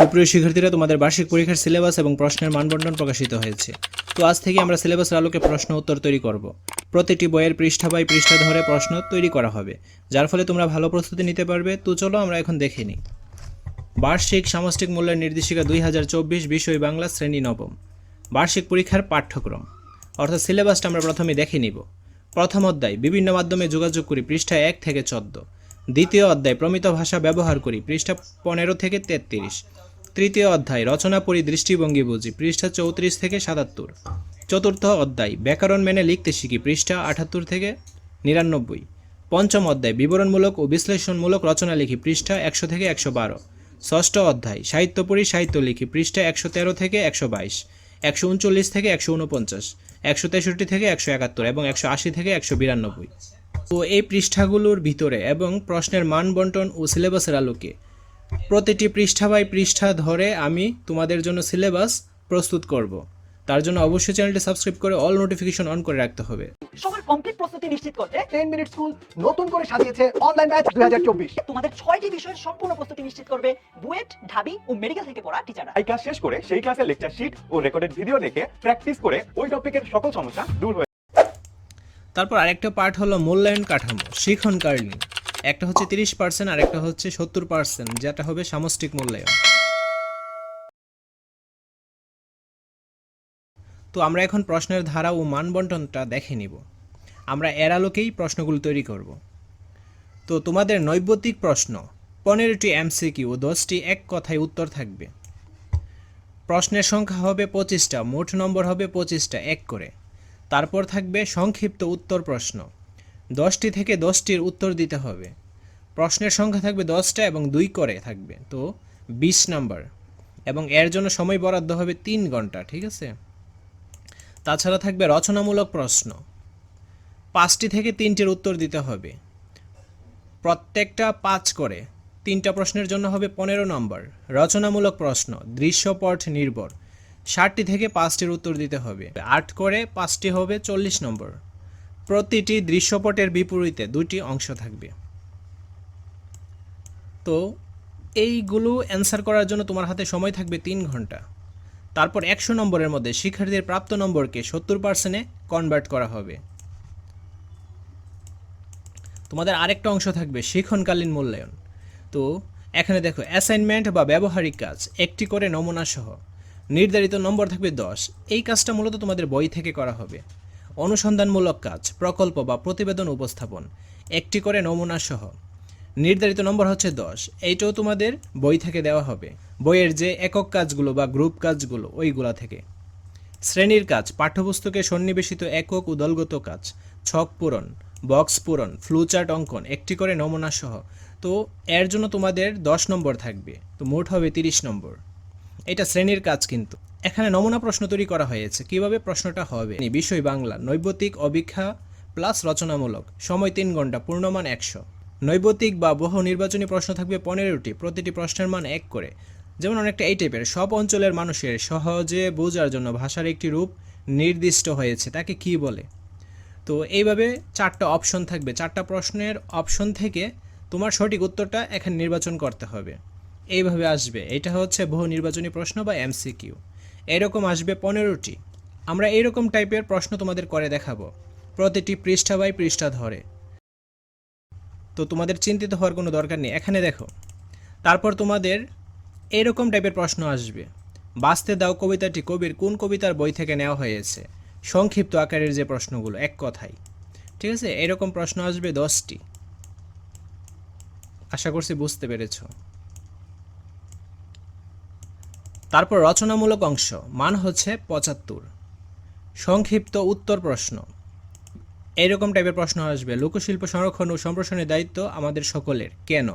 সুপ্রিয় শিক্ষার্থীরা, তোমাদের বার্ষিক পরীক্ষার সিলেবাস এবং প্রশ্নের মানবন্টন প্রকাশিত হয়েছে। তো আজ থেকে আমরা সিলেবাসের আলোকে প্রশ্ন উত্তর তৈরি করব। প্রতিটি বইয়ের পৃষ্ঠা বাই পৃষ্ঠা ধরে প্রশ্ন তৈরি করা হবে, যার ফলে তোমরা ভালো প্রস্তুতি নিতে পারবে। তো চলো আমরা এখন দেখে নিই। বার্ষিক সামষ্টিক মূল্যের নির্দেশিকা দুই হাজার চব্বিশ বিষয় বাংলা শ্রেণি নবম। বার্ষিক পরীক্ষার পাঠ্যক্রম। অর্থাৎ সিলেবাসটা আমরা প্রথমে দেখে নিব। প্রথম অধ্যায়, বিভিন্ন মাধ্যমে যোগাযোগ করি পৃষ্ঠা এক থেকে চোদ্দ। দ্বিতীয় অধ্যায়, প্রমিত ভাষা ব্যবহার করি পৃষ্ঠা পনেরো থেকে তেত্রিশ। তৃতীয় অধ্যায়, রচনা পরি দৃষ্টিভঙ্গি বুঝি, পৃষ্ঠা চৌত্রিশ থেকে সাতাত্তর। চতুর্থ অধ্যায়, ব্যাকরণ মেনে লিখতে শিখি, পৃষ্ঠা আটাত্তর থেকে নিরানব্বই। পঞ্চম অধ্যায়, বিবরণমূলক ও বিশ্লেষণমূলক রচনা লিখি, পৃষ্ঠা একশো থেকে একশো বারো। ষষ্ঠ অধ্যায়, সাহিত্য পড়ি, সাহিত্য লিখি, পৃষ্ঠা একশো তেরো থেকে একশো বাইশ, একশো উনচল্লিশ থেকে একশো উনপঞ্চাশ, একশো তেষট্টি থেকে একশো একাত্তর এবং একশো আশি থেকে একশো বিরানব্বই। তো এই পৃষ্ঠাগুলোর ভিতরে এবং প্রশ্নের মান বন্টন ও সিলেবাসের আলোকে প্রতিটি পৃষ্ঠা বাই পৃষ্ঠা ধরে আমি তোমাদের জন্য সিলেবাস প্রস্তুত করব। তার জন্য অবশ্যই চ্যানেলটি সাবস্ক্রাইব করে অল নোটিফিকেশন অন করে রাখতে হবে। সবার কমপ্লিট প্রস্তুতি নিশ্চিত করতে টেন মিনিট স্কুল নতুন করে সাজিয়েছে অনলাইন ব্যাচ দুই হাজার চব্বিশ। তোমাদের ছয়টি বিষয়ের সম্পূর্ণ প্রস্তুতি নিশ্চিত করবে বুয়েট ঢাবি ও মেডিকেল থেকে পড়া টিচাররা এই ক্লাস শেষ করে সেই ক্লাসের লেকচার শিট ও রেকর্ডেড ভিডিও দেখে প্র্যাকটিস করে ওই টপিকের সকল সমস্যা দূর হয়ে তারপর আরেকটা পার্ট হলো মূল্যায়ন কাঠামো শিখন কার্লিং একটা হচ্ছে তিরিশ পার্সেন্ট আর একটা হচ্ছে সত্তর পার্সেন্ট যেটা হবে সামষ্টিক মূল্যায়ন। তো আমরা এখন প্রশ্নের ধারা ও মানবন্টনটা দেখে নিব। আমরা এর আলোকেই প্রশ্নগুলো তৈরি করব। তো তোমাদের নৈবতিক প্রশ্ন, পনেরোটি এমসিকিউ ও দশটি এক কথায় উত্তর থাকবে। প্রশ্নের সংখ্যা হবে পঁচিশটা, মোট নম্বর হবে পঁচিশটা, এক করে। তারপর থাকবে সংক্ষিপ্ত উত্তর প্রশ্ন। দশটি থেকে দশটির উত্তর দিতে হবে। প্রশ্নের সংখ্যা থাকবে দশটা এবং দুই করে থাকবে। তো বিশ নাম্বার। এবং এর জন্য সময় বরাদ্দ হবে তিন ঘণ্টা, ঠিক আছে? তাছাড়া থাকবে রচনামূলক প্রশ্ন। পাঁচটি থেকে তিনটির উত্তর দিতে হবে। প্রত্যেকটা পাঁচ করে। তিনটা প্রশ্নের জন্য হবে পনেরো নম্বর। রচনামূলক প্রশ্ন, দৃশ্যপট নির্ভর। ষাটটি থেকে পাঁচটির উত্তর দিতে হবে। আট করে পাঁচটি হবে চল্লিশ নম্বর। প্রতিটি দৃশ্যপটের বিপরীতে দুটি অংশ থাকবে। তো এইগুলো অ্যান্সার করার জন্য তোমার হাতে সময় থাকবে তিন ঘণ্টা। তারপর একশো নম্বরের মধ্যে শিক্ষার্থীদের প্রাপ্ত নম্বরকে সত্তর পার্সেন্টে কনভার্ট করা হবে। তোমাদের আরেকটা অংশ থাকবে শিক্ষণকালীন মূল্যায়ন। তো এখানে দেখো অ্যাসাইনমেন্ট বা ব্যবহারিক কাজ, একটি করে নমুনা সহ। নির্ধারিত নম্বর থাকবে দশ। এই কাজটা মূলত তোমাদের বই থেকে করা হবে। অনুসন্ধানমূলক কাজ, প্রকল্প বা প্রতিবেদন উপস্থাপন। একটি করে নমুনা সহ। নির্ধারিত নম্বর হচ্ছে দশ। এইটাও তোমাদের বই থেকে দেওয়া হবে। বইয়ের যে একক কাজগুলো বা গ্রুপ কাজগুলো, ওইগুলা থেকে। শ্রেণির কাজ, পাঠ্যপুস্তকে সন্নিবেশিত একক ও দলগত কাজ, ছক পূরণ, বক্স পূরণ ফ্লুচার্ট অঙ্কন, একটি করে নমুনা সহ। তো এর জন্য তোমাদের দশ নম্বর থাকবে। তো মোট হবে তিরিশ নম্বর। এটা শ্রেণির কাজ কিন্তু। এখানে নমুনা প্রশ্ন তৈরি করা হয়েছে। কীভাবে প্রশ্নটা হবে? বিষয় বাংলা, নৈবতিক অভিক্ষা প্লাস রচনামূলক। সময় তিন ঘণ্টা, পূর্ণমান একশো। নৈবতিক বা বহু নির্বাচনী প্রশ্ন থাকবে পনেরোটি, প্রতিটি প্রশ্নের মান এক করে। যেমন অনেকটা এই টাইপের সব অঞ্চলের মানুষের সহজে বোঝার জন্য ভাষার একটি রূপ নির্দিষ্ট হয়েছে, তাকে কি বলে? তো এইভাবে চারটা অপশন থাকবে। চারটা প্রশ্নের অপশন থেকে তোমার সঠিক উত্তরটা এখানে নির্বাচন করতে হবে। এইভাবে আসবে। এটা হচ্ছে বহু নির্বাচনী প্রশ্ন বা এমসিকিউ এরকম আসবে পনেরোটি। আমরা এরকম টাইপের প্রশ্ন তোমাদের করে দেখাবো। প্রতিটি পৃষ্ঠা বাই পৃষ্ঠা ধরে। তো তোমাদের চিন্তিত হওয়ার কোনো দরকার নেই। এখানে দেখো। তারপর তোমাদের এরকম টাইপের প্রশ্ন আসবে। বাঁচতে দাও কবিতাটি। কবির কোন কবিতার বই থেকে নেওয়া হয়েছে? সংক্ষিপ্ত আকারের যে প্রশ্নগুলো, এক কথায়। ঠিক আছে? এরকম প্রশ্ন আসবে দশটি। আশা করছি বুঝতে পেরেছ। তারপর রচনামূলক অংশ, মান হচ্ছে পঁচাত্তর। সংক্ষিপ্ত উত্তর প্রশ্ন। এইরকম টাইপের প্রশ্ন আসবে, লোকশিল্প সংরক্ষণ ও সম্প্রসারণের দায়িত্ব আমাদের সকলের। কেন?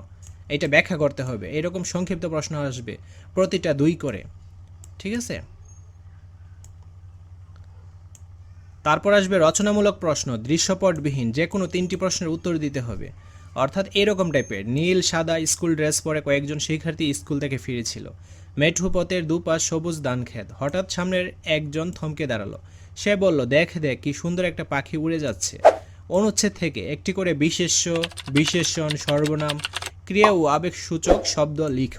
এটা ব্যাখ্যা করতে হবে, এরকম সংক্ষিপ্ত প্রশ্ন আসবে প্রতিটা দুই করে। ঠিক আছে? তারপর আসবে রচনামূলক প্রশ্ন, দৃশ্যপটবিহীন যে কোনো তিনটি প্রশ্নের উত্তর দিতে হবে। অর্থাৎ এরকম টাইপের নীল, সাদা, স্কুল ড্রেস পরে কয়েকজন শিক্ষার্থী স্কুল থেকে ফিরেছিল। মেঠু পথের দুপাশ সবুজ ধান ক্ষেত। হঠাৎ সামনের একজন থমকে দাঁড়াল। সে বলল, দেখ দেখ, কি সুন্দর একটা পাখি উড়ে যাচ্ছে। অনুচ্ছেদ থেকে একটি করে বিশেষ্য, বিশেষণ, সর্বনাম, ক্রিয়া ও আবেগসূচক শব্দ লিখ।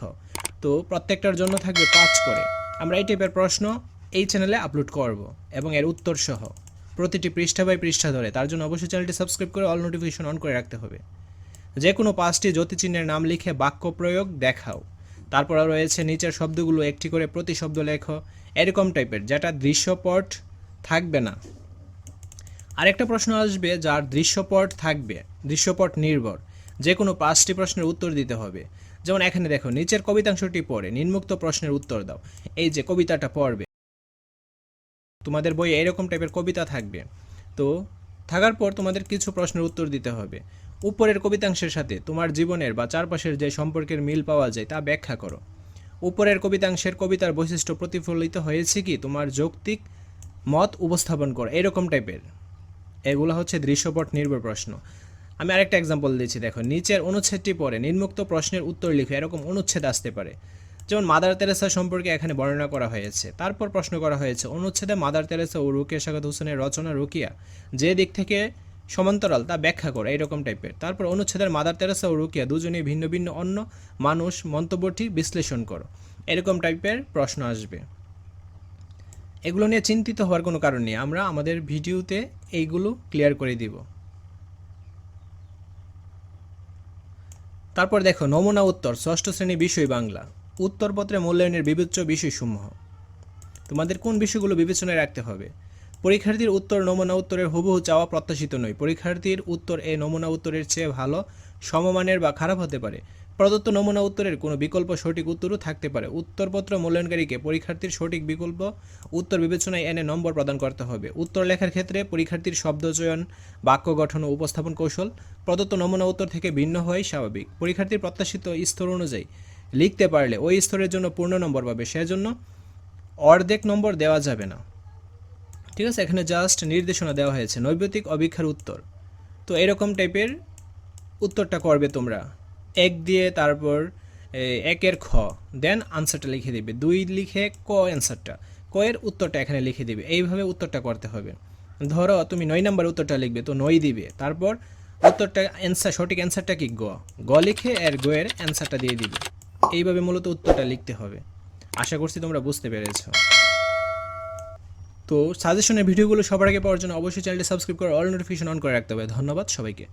তো প্রত্যেকটার জন্য থাকবে পাঁচ করে। আমরা এই টাইপের প্রশ্ন এই চ্যানেলে আপলোড করব এবং এর উত্তর সহ। প্রতিটি পৃষ্ঠা বাই পৃষ্ঠা ধরে। তার জন্য অবশ্যই চ্যানেলটি সাবস্ক্রাইব করে অল নোটিফিকেশন অন করে রাখতে হবে। যে কোনো পাঁচটি জ্যোতিচিহ্নের নাম লিখে বাক্য প্রয়োগ দেখাও। তারপর রয়েছে, নিচের শব্দগুলো একটি করে প্রতি শব্দ লেখো। এরকম টাইপের, যেটা দৃশ্যপট থাকবে না। আরেকটা প্রশ্ন আসবে, যার দৃশ্যপট থাকবে, দৃশ্যপট নির্ভর। যে কোনো পাঁচটি প্রশ্নের উত্তর দিতে হবে। যেমন এখানে দেখো, নিচের কবিতাংশটি পড়ে নিম্মুক্ত প্রশ্নের উত্তর দাও। এই যে কবিতাটা পড়বে, তোমাদের বইয়ে এরকম টাইপের কবিতা থাকবে। তো, থাকার পর তোমাদের কিছু প্রশ্নের উত্তর দিতে হবে। উপরের কবিতাংশের সাথে তোমার জীবনের বা চারপাশের যে সম্পর্কের মিল পাওয়া যায় তা ব্যাখ্যা করো। উপরের কবিতাংশের কবিতার বৈশিষ্ট্য প্রতিফলিত হয়েছে কি? তোমার যৌক্তিক মত উপস্থাপন করো। এরকম টাইপের। এগুলো হচ্ছে দৃশ্যপট নির্ভর প্রশ্ন। আমি আরেকটা এক্সাম্পল দিচ্ছি, দেখো। নিচের অনুচ্ছেদটি পরে নিম্নোক্ত প্রশ্নের উত্তর লিখো, এরকম অনুচ্ছেদ আসতে পারে। যেমন, মাদার তেরেসা সম্পর্কে এখানে বর্ণনা করা হয়েছে। তারপর প্রশ্ন করা হয়েছে, অনুচ্ছেদে মাদার তেরেসা ও রুকিয়া সাগাত হোসেনের রচনা রুকিয়া। যে দিক থেকে সমান্তরাল, তা ব্যাখ্যা করো, এরকম টাইপের তারপর অনুচ্ছেদের মাদার তেরেসা ও রুকিয়া দুজনেই ভিন্ন ভিন্ন অন্য মানুষ মন্তব্যটি বিশ্লেষণ করো। এরকম টাইপের প্রশ্ন আসবে। এগুলো নিয়ে চিন্তিত হওয়ার কোনো কারণ নেই। আমরা আমাদের ভিডিওতে এইগুলো ক্লিয়ার করে দিব। তারপর দেখো, নমুনা উত্তর, ষষ্ঠ শ্রেণি বিষয় বাংলা। উত্তরপত্রে মূল্যায়নের বিবেচ্য বিষয়সমূহ। তোমাদের কোন বিষয়গুলো বিবেচনায় রাখতে হবে? পরীক্ষার্থীর উত্তর নমুনা উত্তরের হুবহু চাওয়া প্রত্যাশিত নয়। পরীক্ষার্থীর উত্তর এ নমুনা উত্তরের চেয়ে ভালো, সমমানের বা খারাপ হতে পারে। প্রদত্ত নমুনা উত্তরের কোনো বিকল্প সঠিক উত্তরও থাকতে পারে। উত্তরপত্র মূল্যায়নকারীকে পরীক্ষার্থীর সঠিক বিকল্প উত্তর বিবেচনায় এনে নম্বর প্রদান করতে হবে। উত্তর লেখার ক্ষেত্রে পরীক্ষার্থীর শব্দচয়ন বাক্য গঠন ও উপস্থাপন কৌশল প্রদত্ত নমুনা উত্তর থেকে ভিন্ন হওয়াই স্বাভাবিক। পরীক্ষার্থীর প্রত্যাশিত স্তর অনুযায়ী লিখতে পারলে ওই স্তরের জন্য পূর্ণ নম্বর পাবে। সেজন্য অর্ধেক নম্বর দেওয়া যাবে না। ঠিক আছে, এখানে জাস্ট নির্দেশনা দেওয়া হয়েছে, নৈবেতিক অভিক্ষার উত্তর। তো এরকম টাইপের উত্তরটা করবে তোমরা। এক দিয়ে তারপর একের খ দেন আনসারটা লিখে দিবে। দুই লিখে ক অ্যান্সারটা ক এর উত্তরটা এখানে লিখে দিবে। এইভাবে উত্তরটা করতে হবে। ধরো, তুমি নয় নাম্বার উত্তরটা লিখবে, তো নয় দিবে। তারপর উত্তরটা অ্যান্সার সঠিক অ্যান্সারটা কি? গ। গ লিখে এর গ এর অ্যান্সারটা দিয়ে দিবে। এইভাবে মূলত উত্তরটা লিখতে হবে। আশা করছি তোমরা বুঝতে পেরেছ। তো সাজেশনের ভিডিওগুলো সবার আগে পাওয়ার জন্য অবশ্যই চ্যানেলটি সাবস্ক্রাইব করে অল নোটিফিকেশন অন করে রাখতে হবে। ধন্যবাদ সবাইকে।